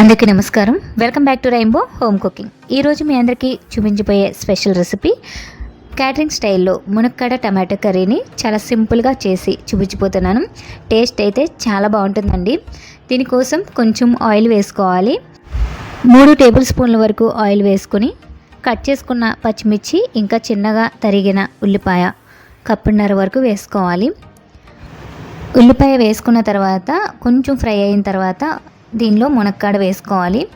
అందరికీ నమస్కారం. Welcome back to Rainbow Home Cooking. ఈరోజు మీ అందరికీ చూపించబోయే స్పెషల్ రెసిపీ క్యాటరింగ్ స్టైల్లో మునక్కాడ టమాటో కర్రీని చాలా సింపుల్గా చేసి చూపించిపోతున్నాను టేస్ట్ అయితే చాలా బాగుంటుందండి. దీనికోసం కొంచెం ఆయిల్ వేసుకోవాలి. మూడు టేబుల్ స్పూన్ల వరకు ఆయిల్ వేసుకొని కట్ చేసుకున్న పచ్చిమిర్చి ఇంకా చిన్నగా తరిగిన ఉల్లిపాయ కప్పున్నర వరకు వేసుకోవాలి. ఉల్లిపాయ వేసుకున్న తర్వాత కొంచెం ఫ్రై అయిన తర్వాత దీనిలో మునక్కాడ వేసుకోవాలి.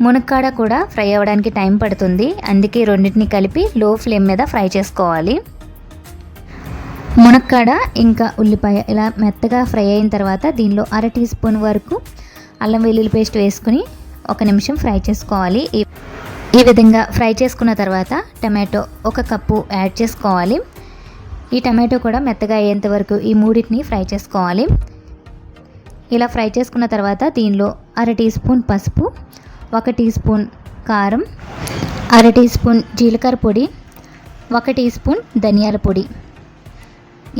మునక్కాడ కూడా ఫ్రై అవ్వడానికి టైం పడుతుంది. అందుకే రెండింటిని కలిపి లో ఫ్లేమ్ మీద ఫ్రై చేసుకోవాలి. మునక్కాడ ఇంకా ఉల్లిపాయ ఇలా మెత్తగా ఫ్రై అయిన తర్వాత దీనిలో అర టీ స్పూన్ వరకు అల్లం వెల్లుల్లి పేస్ట్ వేసుకుని ఒక నిమిషం ఫ్రై చేసుకోవాలి. ఈ- విధంగా ఫ్రై చేసుకున్న తర్వాత టమాటో ఒక కప్పు యాడ్ చేసుకోవాలి. ఈ టమాటో కూడా మెత్తగా అయ్యేంత వరకు ఈ మూడింటిని ఫ్రై చేసుకోవాలి. ఇలా ఫ్రై చేసుకున్న తర్వాత దీనిలో అర టీ స్పూన్ పసుపు ఒక టీ స్పూన్ కారం అర టీ స్పూన్ జీలకర్ర పొడి ఒక టీ స్పూన్ ధనియాల పొడి.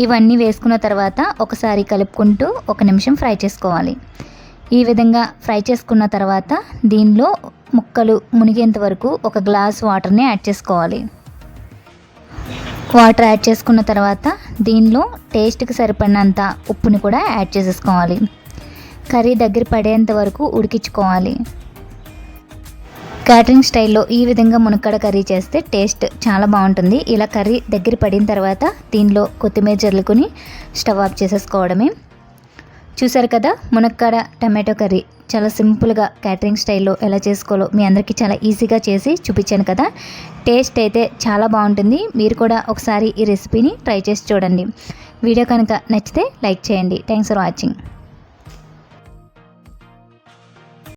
ఇవన్నీ వేసుకున్న తర్వాత ఒకసారి కలుపుకుంటూ ఒక నిమిషం ఫ్రై చేసుకోవాలి. ఈ విధంగా ఫ్రై చేసుకున్న తర్వాత దీనిలో ముక్కలు మునిగేంత వరకు ఒక గ్లాస్ వాటర్ని యాడ్ చేసుకోవాలి. వాటర్ యాడ్ చేసుకున్న తర్వాత దీనిలో టేస్ట్కి సరిపడినంత ఉప్పుని కూడా యాడ్ చేసేసుకోవాలి. కర్రీ దగ్గర పడేంత వరకు ఉడికించుకోవాలి. క్యాటరింగ్ స్టైల్లో ఈ విధంగా మునక్కాడ కర్రీ చేస్తే టేస్ట్ చాలా బాగుంటుంది. ఇలా కర్రీ దగ్గర పడిన తర్వాత దీనిలో కొత్తిమీర జల్లుకొని స్టవ్ ఆఫ్ చేసేసుకోవడమే. చూసారు కదా మునక్కాడ టమాటో కర్రీ చాలా సింపుల్గా క్యాటరింగ్ స్టైల్లో ఎలా చేసుకోవాలో మీ అందరికీ చాలా ఈజీగా చేసి చూపించాను కదా. టేస్ట్ అయితే చాలా బాగుంటుంది. మీరు కూడా ఒకసారి ఈ రెసిపీని ట్రై చేసి చూడండి. వీడియో కనుక నచ్చితే లైక్ చేయండి. Thanks for watching